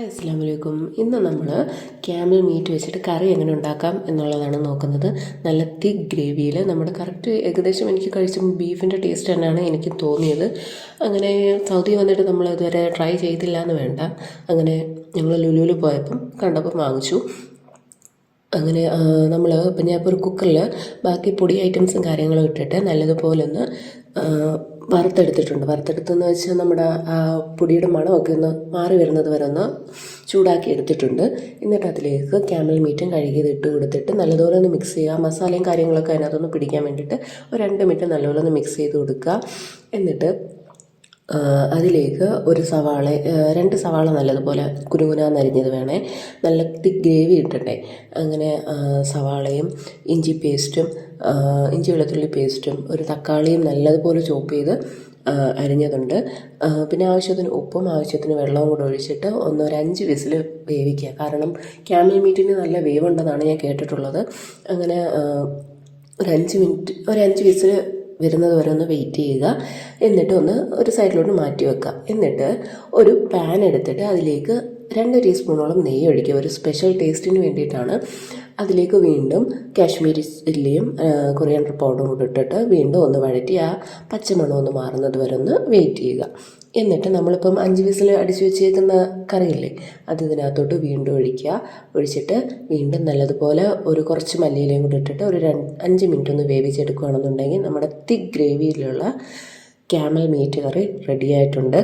അസ്സാം വലൈക്കും ഇന്ന് നമ്മൾ ക്യാമൽ മീറ്റ് വെച്ചിട്ട് കറി എങ്ങനെ ഉണ്ടാക്കാം എന്നുള്ളതാണ് നോക്കുന്നത്. നല്ല തിക്ക് ഗ്രേവിയിൽ നമ്മുടെ കറക്റ്റ് ഏകദേശം എനിക്ക് കഴിച്ച ബീഫിന്റെ ടേസ്റ്റ് തന്നെയാണ് എനിക്ക് തോന്നിയത്. അങ്ങനെ സൗദി വന്നിട്ട് നമ്മൾ ഇതുവരെ ട്രൈ ചെയ്തില്ല എന്ന് വേണ്ട. അങ്ങനെ ഞങ്ങൾ ലുലുവിൽ പോയപ്പം കണ്ടപ്പം വാങ്ങിച്ചു. അങ്ങനെ നമ്മൾ പിന്നെ ഇപ്പോൾ ഒരു കുക്കറിൽ ബാക്കി പൊടി ഐറ്റംസും കാര്യങ്ങളും ഇട്ടിട്ട് നല്ലതുപോലെ ഒന്ന് വറുത്തെടുത്തിട്ടുണ്ട്. വറുത്തെടുത്തെന്ന് വെച്ചാൽ നമ്മുടെ ആ പൊടിയുടെ മണമൊക്കെ ഒന്ന് മാറി വരുന്നത് വരെ ഒന്ന് ചൂടാക്കി എടുത്തിട്ടുണ്ട്. എന്നിട്ട് അതിലേക്ക് ക്യാമൽ മീറ്റും കഴുകിയത് ഇട്ട് കൊടുത്തിട്ട് നല്ലതുപോലെ ഒന്ന് മിക്സ് ചെയ്യുക. മസാലയും കാര്യങ്ങളൊക്കെ അതിനകത്തൊന്ന് പിടിക്കാൻ വേണ്ടിയിട്ട് ഒരു രണ്ട് മിനിറ്റ് നല്ലപോലെ ഒന്ന് മിക്സ് ചെയ്ത് കൊടുക്കുക. എന്നിട്ട് അതിലേക്ക് ഒരു സവാള രണ്ട് സവാള നല്ലതുപോലെ കുനുകുനാന്ന് അരിഞ്ഞത് വേണേ. നല്ല തിക്ക് ഗ്രേവി ഇട്ടണ്ടേ അങ്ങനെ സവാളയും ഇഞ്ചി പേസ്റ്റും ഇഞ്ചി വെളുത്തുള്ളി പേസ്റ്റും ഒരു തക്കാളിയും നല്ലതുപോലെ ചോപ്പ് ചെയ്ത് അരിഞ്ഞതുണ്ട്. പിന്നെ ആവശ്യത്തിന് ഉപ്പും ആവശ്യത്തിന് വെള്ളവും കൂടെ ഒഴിച്ചിട്ട് ഒന്ന് ഒരു അഞ്ച് വിസിൽ വേവിക്കുക. കാരണം ക്യാമൽ മീറ്റിന് നല്ല വേവുണ്ടെന്നാണ് ഞാൻ കേട്ടിട്ടുള്ളത്. അങ്ങനെ ഒരു അഞ്ച് മിനിറ്റ് ഒരു അഞ്ച് വിസിൽ വരുന്നത് വരെ ഒന്ന് വെയിറ്റ് ചെയ്യുക. എന്നിട്ട് ഒന്ന് ഒരു സൈഡിലോട്ട് മാറ്റി വെക്കുക. എന്നിട്ട് ഒരു പാൻ എടുത്തിട്ട് അതിലേക്ക് രണ്ട് ടീസ്പൂണോളം നെയ്യ് ഒഴിക്കുക. ഒരു സ്പെഷ്യൽ ടേസ്റ്റിന് വേണ്ടിയിട്ടാണ്. അതിലേക്ക് വീണ്ടും കാശ്മീരി ചില്ലിയും കൊറിയാണ്ടർ പൗഡറും കൂടി ഇട്ടിട്ട് വീണ്ടും ഒന്ന് വഴറ്റി ആ പച്ചമണം ഒന്ന് മാറുന്നത് വരെ ഒന്ന് വെയിറ്റ് ചെയ്യുക. എന്നിട്ട് നമ്മളിപ്പം അഞ്ച് വിസിൽ അടിച്ചു വെച്ചേക്കുന്ന കറിയില്ലേ അത് ഇതിനകത്തോട്ട് വീണ്ടും ഒഴിക്കുക. ഒഴിച്ചിട്ട് വീണ്ടും നല്ലതുപോലെ ഒരു കുറച്ച് മല്ലിയിലയും കൂടി ഇട്ടിട്ട് ഒരു രണ്ട് അഞ്ച് മിനിറ്റ് ഒന്ന് വേവിച്ചെടുക്കുകയാണെന്നുണ്ടെങ്കിൽ നമ്മുടെ തിക് ഗ്രേവിയിലുള്ള ക്യാമൽ മീറ്റ് കറി റെഡി ആയിട്ടുണ്ട്.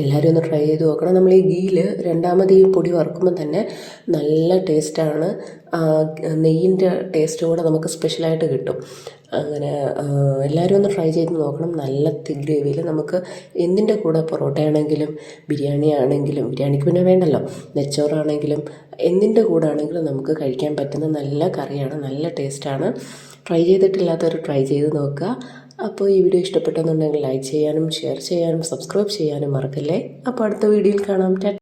എല്ലാവരും ഒന്ന് ട്രൈ ചെയ്ത് നോക്കണം. നമ്മൾ ഈ ഗീയിൽ രണ്ടാമത് ഈ പൊടി വറുക്കുമ്പോൾ തന്നെ നല്ല ടേസ്റ്റാണ് നെയ്യിന്റെ ടേസ്റ്റ് കൂടെ നമുക്ക് സ്പെഷ്യലായിട്ട് കിട്ടും. അങ്ങനെ എല്ലാവരും ഒന്ന് ട്രൈ ചെയ്ത് നോക്കണം. നല്ല ഗ്രേവിയിൽ നമുക്ക് എന്തിന്റെ കൂടെ പൊറോട്ട ആണെങ്കിലും ബിരിയാണി ആണെങ്കിലും ബിരിയാണിക്ക് പിന്നെ വേണ്ടല്ലോ നെച്ചോറാണെങ്കിലും എന്തിന്റെ കൂടെ ആണെങ്കിലും നമുക്ക് കഴിക്കാൻ പറ്റുന്ന നല്ല കറിയാണ് നല്ല ടേസ്റ്റാണ് ട്രൈ ചെയ്തിട്ടില്ലാത്തവർ ട്രൈ ചെയ്ത് നോക്കുക. അപ്പോൾ ഈ വീഡിയോ ഇഷ്ടപ്പെട്ടെന്നുണ്ടെങ്കിൽ ലൈക്ക് ചെയ്യാനും ഷെയർ ചെയ്യാനും സബ്സ്ക്രൈബ് ചെയ്യാനും മറക്കല്ലേ? അപ്പോൾ അടുത്ത വീഡിയോയിൽ കാണാം.